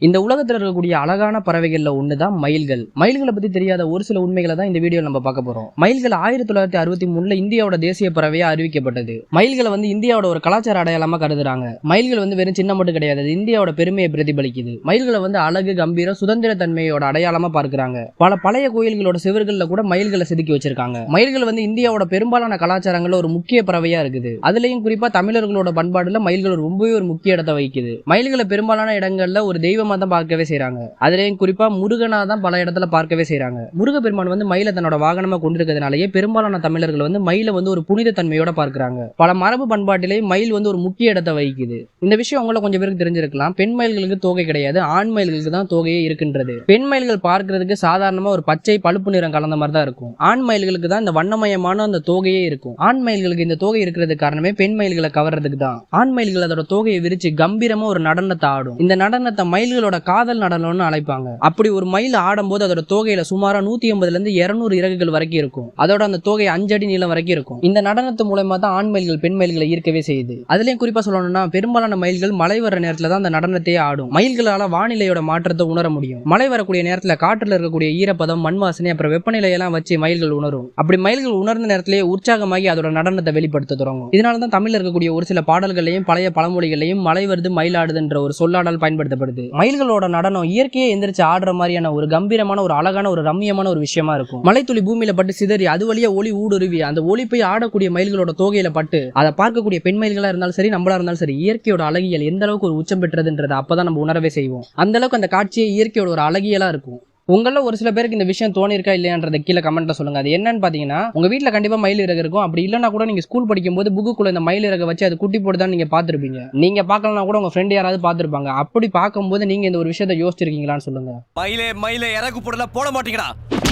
இந்த உலகத்தில் இருக்கக்கூடிய அழகான பறவைகள்ல ஒண்ணுதான் மயில்கள். மயில்களை பத்தி தெரியாத ஒரு சில உண்மைகளை தான் இந்த வீடியோ நம்ம பார்க்க போறோம். மயில்கள் ஆயிரத்தி தொள்ளாயிரத்தி அறுபத்தி மூணுல இந்தியாவோட தேசிய பறவையா அறிவிக்கப்பட்டது. மயில்களை வந்து இந்தியாவோட ஒரு கலாச்சார அடையாளமா கருதுறாங்க. மயில்கள் வந்து வெறும் சின்ன மட்டும் கிடையாது இந்தியாவோட பெருமையை பிரதிபலிக்குது. மயில்களை வந்து அழகு கம்பீரம் சுதந்திர தன்மையோட அடையாளமா பார்க்குறாங்க. பல பழைய கோயில்களோட சிவர்கள்ல கூட மயில்களை செதுக்கி வச்சிருக்காங்க. மயில்கள் வந்து இந்தியாவோட பெரும்பாலான கலாச்சாரங்கள்ல ஒரு முக்கிய பறவையா இருக்குது. அதுலயும் குறிப்பா தமிழர்களோட பண்பாடுல மயில்கள் ரொம்பவே ஒரு முக்கிய இடத்தை வகிக்குது. மயில்களை பெரும்பாலான இடங்கள்ல ஒரு தெய்வம் தான் பார்க்கவே செய்யறாங்க அதுலயும் குறிப்பா முருகனா தான் பல இடத்துல பார்க்கவே செய்றாங்க. முருகப்பெருமான் வந்து மயிலை தன்னோட வாகனமா கொண்டிருக்கிறதுனாலயே பெரும்பாலான தமிழர்கள் வந்து மயிலை வந்து ஒரு புனித தன்மையோட பார்க்கறாங்க. பல மரபு பண்பாட்டிலேயே மயில் வந்து ஒரு முக்கிய இடத்தை வகிக்குது. இந்த விஷயம் உங்களை கொஞ்சம் பேருக்கு தெரிஞ்சிருக்கலாம். பெண் மயில்களுக்கு தோகை கிடையாது. ஆண் மயில்களுக்கு தான் தோகையே இருக்கின்றது. பெண் மயில்கள் பார்க்கறதுக்கு சாதாரணமா ஒரு பச்சை பழுப்பு நிறம் கலந்த மாதிரி தான் இருக்கும். ஆண் மயில்களுக்கு தான் இந்த வண்ணமயமான அந்த தோகையே இருக்கும். ஆண் மயில்களுக்கு இந்த தோகை இருக்கிறதுக்கு காரணமே பெண் மயில்களை கவர்றதுக்கு தான். ஆண் மயில்கள் அதோட தோகையை விரிச்சு கம்பீரமா ஒரு நடனத்தை ஆடும். இந்த நடனத்தை மயில்கள் மயில்களோட காதல் நடனம்னு அழைப்பாங்க. அப்படி ஒரு மயில் ஆடும்போது அதோட தோகையில சுமாரா நூத்தி ஐம்பதுல இருந்து இருநூறு இறகுகள் வரைக்கும் இருக்கும். அதோட அந்த தொகை அஞ்சு அடி நீளம் வரைக்கும் இருக்கும். இந்த நடனத்து மூலயமா தான் ஆண் மயில்கள் பெண் மயில்களை ஈர்க்கவே செய்யுது. அதுலயும் குறிப்பா சொல்லணும்னா பெரும்பாலான மயில்கள் மழை வர நேரத்துல தான் அந்த நடனத்தையே ஆடும். மயில்களால வானிலையோட மாற்றத்தை உணர முடியும். மழை வரக்கூடிய நேரத்துல காற்றுல இருக்கக்கூடிய ஈரப்பதம் மண் வாசனை அப்புறம் வெப்பநிலையெல்லாம் வச்சு மயில்கள் உணரும். அப்படி மயில்கள் உணர்ந்த நேரத்திலேயே உற்சாகமாகி அதோட நடனத்தை வெளிப்படுத்த தொடங்கும். இதனால தான் தமிழ்ல இருக்கக்கூடிய ஒரு சில பாடல்களையும் பழைய பழமொழிகளையும் மழை வருது மயிலாடுதுன்ற ஒரு சொல்லாடல் பயன்படுத்தப்படுது. மயில்களோட நடனம் இயற்கையே எந்திரிச்சு ஆடுற மாதிரியான ஒரு கம்பீரமான ஒரு அழகான ஒரு ரம்மியமான ஒரு விஷயமா இருக்கும். மலைத்துளி பூமியில பட்டு சிதறி அது வழியா ஒளி ஊடுருவி அந்த ஒளி போய் ஆடக்கூடிய மயில்களோட தோகையில பட்டு அதை பார்க்கக்கூடிய பெண் மயில்களா இருந்தாலும் சரி நம்மளா இருந்தாலும் சரி இயற்கையோட அழகியல் எந்த அளவுக்கு ஒரு உச்சம் பெற்றதுன்றதை அப்பதான் நம்ம உணரவே செய்வோம். அந்த அளவுக்கு அந்த காட்சியே இயற்கையோட ஒரு அழகியலா இருக்கும். உங்களில் ஒரு சில பேருக்கு இந்த விஷயம் தோணிருக்கா இல்லையான்றத கீழே கமெண்ட்ல சொல்லுங்க. அது என்னன்னு பார்த்தீங்கன்னா உங்க வீட்டில் கண்டிப்பாக மயில் இறகு இருக்கும். அப்படி இல்லைனா கூட நீங்கள் ஸ்கூல் படிக்கும்போது புக்குக்குள்ள இந்த மயில் இறகை வச்சு அது குட்டி போட்டுதான் நீங்கள் பார்த்துருப்பீங்க. நீங்கள் பார்க்கலனா கூட உங்கள் ஃப்ரெண்ட் யாராவது பார்த்துருப்பாங்க. அப்படி பார்க்கும்போது நீங்கள் இந்த ஒரு விஷயத்தை யோசிச்சிருக்கீங்களான்னு சொல்லுங்க. மயிலே மயிலே இறகு போடல போட மாட்டீங்கடா.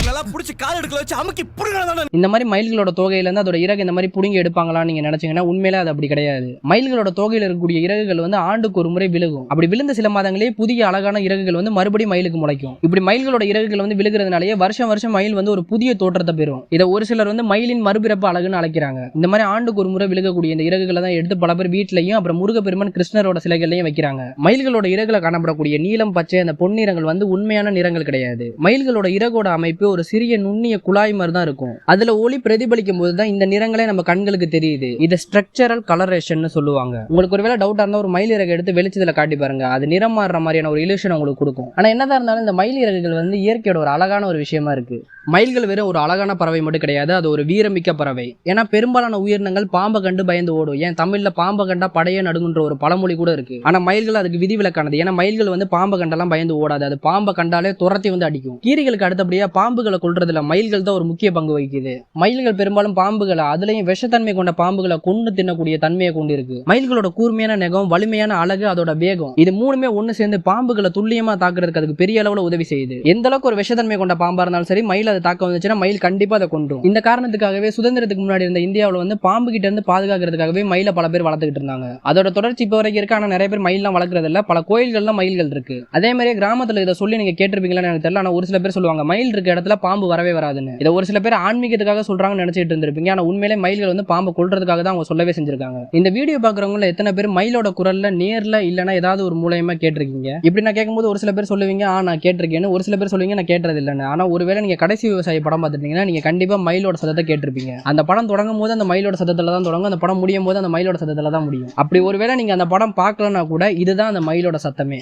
உங்களெல்லாம் புடிச்சு கால் எடுக்கல வச்சு அமுக்கி புடுங்கலாம் இந்த மாதிரி மயில்களோட தொகையில இருந்து அதோட இறகு இந்த மாதிரி புடுங்கி எடுப்பாங்களான்னு நீங்க நினைச்சீங்கன்னா உண்மையிலே அது அப்படி கிடையாது. மயில்களோட தொகையில இருக்கக்கூடிய இறகுகள் வந்து ஆண்டுக்கு ஒரு முறை விழுகும். அப்படி விழுந்த சில மாதங்களே புதிய அழகான இறகுகள் வந்து மறுபடியும் மயிலுக்கு முளைக்கும். இப்படி மயில்களோட இறகுகள் வந்து விழுகிறதுனாலேயே வருஷம் வருஷம் மயில் வந்து ஒரு புதிய தோற்றத்தை பெறும். இதை ஒரு சிலர் வந்து மயிலின் மறுபிறப்பு அழகுன்னு அழைக்கிறாங்க. இந்த மாதிரி ஆண்டுக்கு ஒரு முறை விழுகக்கூடிய இந்த இறகுகளை தான் எடுத்து பல பேர் வீட்லையும் அப்புறம் முருகப்பெருமான் கிருஷ்ணரோட சிலைகள்லையும் வைக்கிறாங்க. மயில்களோட இறகுல காணப்படக்கூடிய நீலம் பச்சை அந்த பொன்னிறங்கள் வந்து உண்மையான நிறங்கள் கிடையாது. மயில்களோட இறகோட அமைப்பு ஒரு சிறிய நுண்ணிய குழாய் மாதிரி தான் இருக்கும். அதுல ஒளி பிரதிபலிக்கும் போது தான் இந்த நிறங்களே நம்ம கண்களுக்கு தெரியுது. இதை ஸ்ட்ரக்சரல் கலரேஷன் சொல்லுவாங்க. உங்களுக்கு ஒருவேளை டவுட்டா இருந்தா ஒரு மயில் இறகு எடுத்து வெளிச்சத்துல காட்டி பாருங்க. அது நிறம் மாறுற மாதிரியான ஒரு இலுஷன் உங்களுக்கு கொடுக்கும். ஆனா என்னதான் இருந்தாலும் இந்த மயில் இறகுகள் வந்து இயற்கையோட ஒரு அழகான ஒரு விஷயமா இருக்கு. மயில்கள் வெறும் ஒரு அழகான பறவை மட்டும் கிடையாது. அது ஒரு வீரமிக்க பறவை. ஏன்னா பெரும்பாலான உயிரினங்கள் பாம்பை கண்டு பயந்து ஓடும். ஏன்? தமிழ்ல பாம்பை கண்டா படையே நடுங்குன்ற ஒரு பழமொழி கூட இருக்கு. ஆனா மயில்கள் அதுக்கு விதிவிலக்கானது. ஏன்னா மயில்கள் வந்து பாம்பை கண்டெல்லாம் பயந்து ஓடாது. அது பாம்பை கண்டாலே துரத்தி வந்து அடிக்கும். கீரிகளுக்கு அடுத்தபடியா பாம்புகளை கொள்றதுல மயில்கள் தான் ஒரு முக்கிய பங்கு வகிக்குது. மயில்கள் பெரும்பாலும் பாம்புகளை அதுலயும் விஷத்தன்மை கொண்ட பாம்புகளை கொண்டு தின்னக்கூடிய தன்மையை கொண்டு இருக்கு மயில்களோட கூர்மையான நெகம் வலிமையான அழகு அதோட வேகம் இது மூணுமே ஒண்ணு சேர்ந்து பாம்புகளை துல்லியமா தாக்குறதுக்கு அதுக்கு பெரிய அளவுல உதவி செய்யுது. எந்த அளவுக்கு ஒரு விஷத்தன்மை கொண்ட பாம்பா இருந்தாலும் சரி மயில் அதை தாக்க வந்துச்சுன்னா மயில் கண்டிப்பா அதை கொண்டு இந்த காரணத்துக்காகவே சுதந்திரத்துக்கு முன்னாடி இருந்த இந்தியாவில் வந்து பாம்பு கிட்ட இருந்து பாதுகாக்கிறதுக்காகவே மயிலை பல பேர் வளர்த்துக்கிட்டு இருந்தாங்க. அதோட தொடர்ச்சி இப்போ வரைக்கும் இருக்கு ஆனா நிறைய பேர் மயிலாம் வளர்க்கறது இல்ல. பல கோயில்கள்லாம் மயில்கள் இருக்கு. அதே மாதிரி கிராமத்துல இதை சொல்லி நீங்க கேட்டிருப்பீங்களான்னு எனக்கு தெரியல ஆனா ஒரு சில பேர் சொல்லுவாங்க மயில் இருக்க இடத்துல பாம்பு வரவே வராதுன்னு. இதை ஒரு சில பேர் ஆன்மீகத்துக்காக சொல்றாங்கன்னு நினைச்சிட்டு இருந்திருப்பீங்க. ஆனா உண்மையிலே மயில்கள் வந்து பாம்பு கொள்றதுக்காக தான் அவங்க சொல்லவே செஞ்சிருக்காங்க. இந்த வீடியோ பாக்குறவங்கள எத்தனை பேர் மயிலோட குரல்ல நேர்ல இல்லைன்னா ஏதாவது ஒரு மூலியமா கேட்டிருக்கீங்க? இப்படி நான் கேட்கும்போது ஒரு சில பேர் சொல்லுவீங்க ஆ நான் கேட்டிருக்கேன்னு. ஒரு சில பேர் சொல்லுவீங்க நான் கேட்டது இல்லைன்னு ஆனா ஒருவேளை நீங்க கடைசி விவசாய படம் பார்த்துட்டீங்கன்னா நீங்க கண்டிப்பா மயிலோட சத்தத்தை கேட்டிருப்பீங்க. அந்த படம் தொடங்கும் போது அந்த மயிலோட சத்தத்துல தான் தொடங்கும். அந்த படம் முடியும் போது அந்த மயிலோட சதத்துல தான் முடியும். அப்படி ஒருவேளை நீங்க அந்த படம் பார்க்கலன்னா கூட இதுதான் அந்த மயிலோட சத்தமே.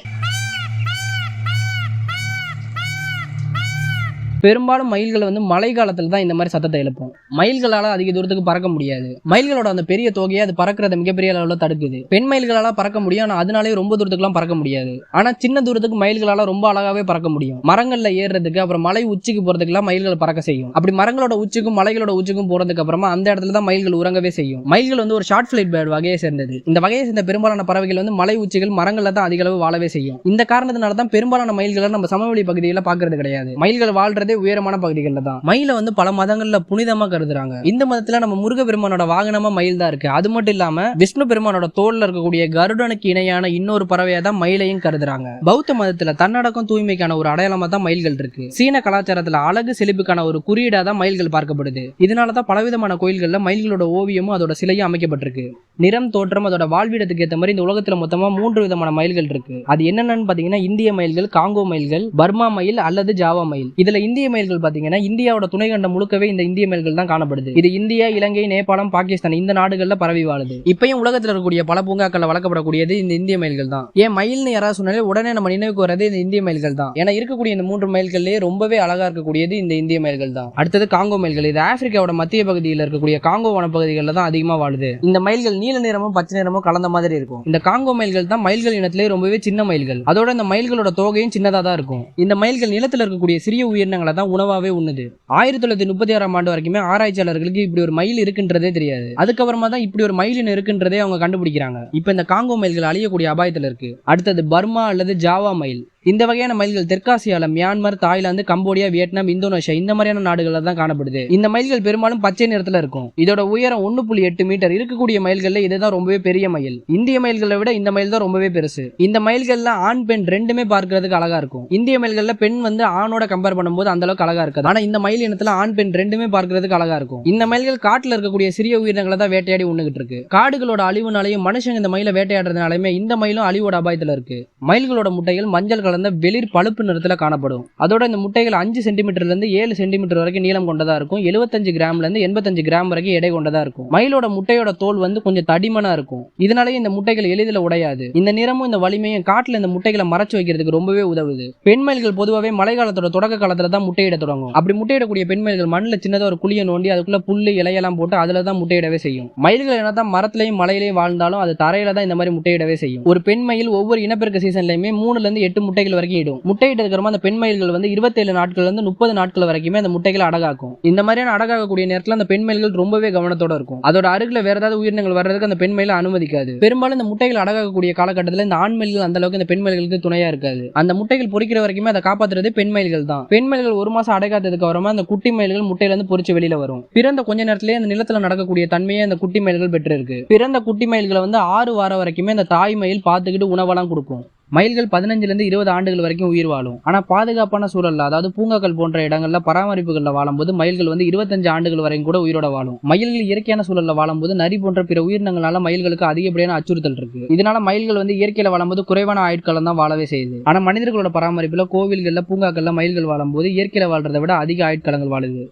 பெரும்பாலும் மயில்கள் வந்து மழை காலத்தில் தான் இந்த மாதிரி சத்தத்தை எழுப்பும். மயில்களால அதிக தூரத்துக்கு பறக்க முடியாது. மயில்களோட அந்த பெரிய தொகையை அது பறக்கிறத மிகப்பெரிய அளவில் தடுக்குது. பெண் மயில்களால பறக்க முடியும் ஆனால் அதனாலே ரொம்ப தூரத்துக்குலாம் பறக்க முடியாது. ஆனால் சின்ன தூரத்துக்கு மயில்களால ரொம்ப அழகாவே பறக்க முடியும். மரங்களில் ஏறுறதுக்கு அப்புறம் மலை உச்சிக்கு போறதுக்குலாம் மயில்கள் பறக்க செய்யும். அப்படி மரங்களோட உச்சிக்கும் மலைகளோட உச்சிக்கும் போறதுக்கு அப்புறமா அந்த இடத்துல தான் மயில்கள் உறங்கவே செய்யும். மயில்கள் வந்து ஒரு ஷார்ட் ஃபிளைட் பேர்ட் வகையை சேர்ந்தது. இந்த வகையை சேர்ந்த பெரும்பாலான பறவைகள் வந்து மலை உச்சிகள் மரங்களில் தான் அதிக அளவு வாழவே செய்யும். இந்த காரணத்தினால தான் பெரும்பாலான மயில்களை நம்ம சமவெளி பகுதிகளில் பார்க்கறது கிடையாது. மயில்கள் வாழ்றதே வாழ்றதே உயரமான பகுதிகளில் தான். மயிலை வந்து பல மதங்கள்ல புனிதமா கருதுறாங்க. இந்த மதத்துல நம்ம முருக பெருமானோட வாகனமா மயில் தான் இருக்கு. அது மட்டும் இல்லாம விஷ்ணு பெருமானோட தோல்ல இருக்கக்கூடிய கருடனுக்கு இணையான இன்னொரு பறவையா தான் மயிலையும் கருதுறாங்க. பௌத்த மதத்துல தன்னடக்கம் தூய்மைக்கான ஒரு அடையாளமா தான் மயில்கள் இருக்கு. சீன கலாச்சாரத்துல அழகு செழிப்புக்கான ஒரு குறியீடா தான் மயில்கள் பார்க்கப்படுது. இதனாலதான் பலவிதமான கோயில்கள்ல மயில்களோட ஓவியமும் அதோட சிலையும் அமைக்கப்பட்டிருக்கு. நிறம் தோற்றம் அதோட வாழ்விடத்துக்கு ஏற்ற மாதிரி இந்த உலகத்துல மொத்தமா மூன்று விதமான மயில்கள் இருக்கு. அது என்னென்னு பாத்தீங்கன்னா இந்திய மயில்கள் காங்கோ மயில்கள் பர்மா மயில் அல்லது ஜாவா மயில். இதுல இந்திய இந்திய மயில்கள் பார்த்தீங்கன்னா இந்தியாவோட துணை கண்டம் முழுக்கவே இந்த இந்திய மயில்கள் தான் காணப்படுது. இது இந்தியா இலங்கை நேபாளம் பாகிஸ்தான் இந்த நாடுகளில் பரவி வாழுது. இப்பயும் உலகத்தில் இருக்கக்கூடிய பல பூங்காக்களில் வளர்க்கப்படக்கூடியது இந்த இந்திய மயில்கள் தான். ஏன் மயில்னு யாராவது சொன்னாலே உடனே நம்ம நினைவுக்கு வரது இந்த இந்திய மயில்கள் தான். ஏன்னா இருக்கக்கூடிய இந்த மூன்று மயில்கள்லேயே ரொம்பவே அழகா இருக்கக்கூடியது இந்த இந்திய மயில்கள் தான். அடுத்தது காங்கோ மயில்கள் இது ஆப்பிரிக்காவோட மத்திய பகுதியில் இருக்கக்கூடிய காங்கோ வனப்பகுதிகளில் தான் அதிகமாக வாழுது. இந்த மயில்கள் நீல நிறமும் பச்சை நிறமும் கலந்த மாதிரி இருக்கும். இந்த காங்கோ மயில்கள் தான் மயில்கள் இனத்திலே ரொம்பவே சின்ன மயில்கள். அதோட இந்த மயில்களோட தொகையும் சின்னதாக தான் இருக்கும். இந்த மயில்கள் நிலத்தில் இருக்கக்கூடிய சிறிய உயிரினங்கள் தான் உணவாவே உண்ணுது. ஆயிரத்தி தொள்ளாயிரத்தி முப்பத்தி ஆறாம் ஆண்டு வரைக்குமே ஆராய்ச்சியாளர்களுக்கு இப்படி ஒரு மயில் இருக்குன்றதே தெரியாது. அதுக்கப்புறமா தான் இப்படி ஒரு மயிலின் இருக்குன்றதே அவங்க கண்டுபிடிக்கிறாங்க. இப்போ இந்த காங்கோ மயில்கள் அழியக்கூடிய அபாயத்தில் இருக்கு. அடுத்தது பர்மா அல்லது ஜாவா மயில். இந்த வகையான மயில்கள் தெற்காசியாவில் Myanmar Thailand Cambodia Vietnam Indonesia இந்த மாதிரியான நாடுகளில் தான் காணப்படுது. இந்த மயில்கள் பெரும்பாலும் பச்சை நிறத்துல இருக்கும். இதோட உயரம் ஒன்று புள்ளி எட்டு மீட்டர். இருக்கக்கூடிய மயில்கள்ல இதுதான் ரொம்பவே பெரிய மயில். இந்திய மயில்களை விட இந்த மயில் தான் ரொம்பவே பெருசு. இந்த மயில்கள்ல ஆண் பெண் ரெண்டுமே பார்க்கறதுக்கு அழகா இருக்கும். இந்திய மயில்கள்ல பெண் வந்து ஆணோட கம்பேர் பண்ணும்போது அந்த அளவுக்கு அழகா இருக்காது. ஆனா இந்த மயில் இனத்துல ஆண் பெண் ரெண்டுமே பார்க்கறதுக்கு அழகா இருக்கும். இந்த மயில்கள் காட்டுல இருக்கக்கூடிய சிறிய உயிரினங்களை தான் வேட்டையாடி உண்ணுகிட்டு இருக்கு. காடுகளோட அழிவுனாலையும் மனுஷங்க இந்த மயிலை வேட்டையாடுறதுனாலுமே இந்த மயிலும் அழிவோட அபாயத்துல இருக்கு. மயில்களோட முட்டைகள் மஞ்சள் கலந்த வெளிர் பழுப்பு நிறத்துல காணப்படும். அதோட இந்த முட்டைகள் அஞ்சு சென்டிமீட்டர்ல இருந்து ஏழு சென்டிமீட்டர் வரைக்கும் நீளம் கொண்டதா இருக்கும். எழுபத்தஞ்சு கிராம்லேருந்து எண்பத்தஞ்சு கிராம் வரைக்கும் எடை கொண்டதா இருக்கும். மயிலோட முட்டையோட தோல் வந்து கொஞ்சம் தடிமனாக இருக்கும். இதனாலேயே இந்த முட்டைகள் எளிதில் உடையாது. இந்த நிறமும் இந்த வலிமையும் காட்டில் இந்த முட்டைகளை மறைச்சு வைக்கிறதுக்கு ரொம்பவே உதவுது. பெண் மயில்கள் பொதுவாகவே மழை காலத்தோட தொடக்க காலத்தில் தான் முட்டையிட தொடங்கும். அப்படி முட்டையிடக்கூடிய பெண் மயில்கள் மண்ணில் சின்னதாக ஒரு குழியை நோண்டி அதுக்குள்ள புல்லு இலையெல்லாம் போட்டு அதில் தான் முட்டையிடவே செய்யும். மயில்கள் என்ன தான் மரத்துலையும் மலையிலையும் வாழ்ந்தாலும் அது தரையில தான் இந்த மாதிரி முட்டையிடவே செய்யும். ஒரு பெண் மயில் ஒவ்வொரு இனப்பெருக்க சீசன்லையுமே மூணுல இருந்து எட்டு முட்டைகள் வரைக்கும் இடும். முட்டையிட்டு அப்புறமா அந்த பெண் மயில்கள் வந்து இருபத்தேழு நாட்கள்ல இருந்து முப்பது நாட்கள் வரைக்குமே அந்த முட்டைகளை அடகாக்கும். இந்த மாதிரியான அடகாக்கக்கூடிய நேரத்துல அந்த பெண் மயில்கள் ரொம்பவே கவனத்தோட இருக்கும். அதோட அருகில் வேற ஏதாவது உயிரினங்கள் வர்றதுக்கு அந்த பெண் மயிலை அனுமதிக்காது. பெரும்பாலும் இந்த முட்டைகள் அடகாக்கக்கூடிய காலகட்டத்தில் இந்த ஆண் மயில்கள் அந்த அளவுக்கு இந்த பெண் மயில்களுக்கு துணையா இருக்காது. அந்த முட்டைகள் பொறிக்கிற வரைக்குமே அதை காப்பாத்துறது பெண் மயில்கள் தான். பெண் மயில்கள் ஒரு மாசம் அடகாத்ததுக்கு அப்புறமா அந்த குட்டி மயில்கள் முட்டையிலிருந்து பொறிச்சு வெளியில வரும். பிறந்த கொஞ்ச நேரத்திலேயே அந்த நிலத்துல நடக்கக்கூடிய தன்மையை அந்த குட்டி மயில்கள் பெற்றிருக்கு. பிறந்த குட்டி மயில்களை வந்து ஆறு வாரம் வரைக்குமே அந்த தாய் மயில் பார்த்துக்கிட்டு உணவெல்லாம் கொடுக்கும். மயில்கள் பதினஞ்சுலேருந்து இருபது ஆண்டுகள் வரைக்கும் உயிர் வாழும். ஆனால் பாதுகாப்பான சூழலில் அதாவது பூங்காக்கள் போன்ற இடங்களில் பராமரிப்புகளில் வாழும்போது மயில்கள் வந்து இருபத்தஞ்சு ஆண்டுகள் வரைக்கும் கூட உயிரோட வாழும். மயில்கள் இயற்கையான சூழலில் வாழும்போது நரி போன்ற பிற உயிரினங்களால மயில்களுக்கு அதிகப்படியான அச்சுறுத்தல் இருக்கு. இதனால மயில்கள் வந்து இயற்கையில் வாழும்போது குறைவான ஆயுட்காலம் தான் வாழவே செய்யுது. ஆனால் மனிதர்களோட பராமரிப்பில் கோவில்களில் பூங்காக்களில் மயில்கள் வாழும்போது இயற்கையில வாழ்றதை விட அதிக ஆயுட்காலங்கள் வாழுது.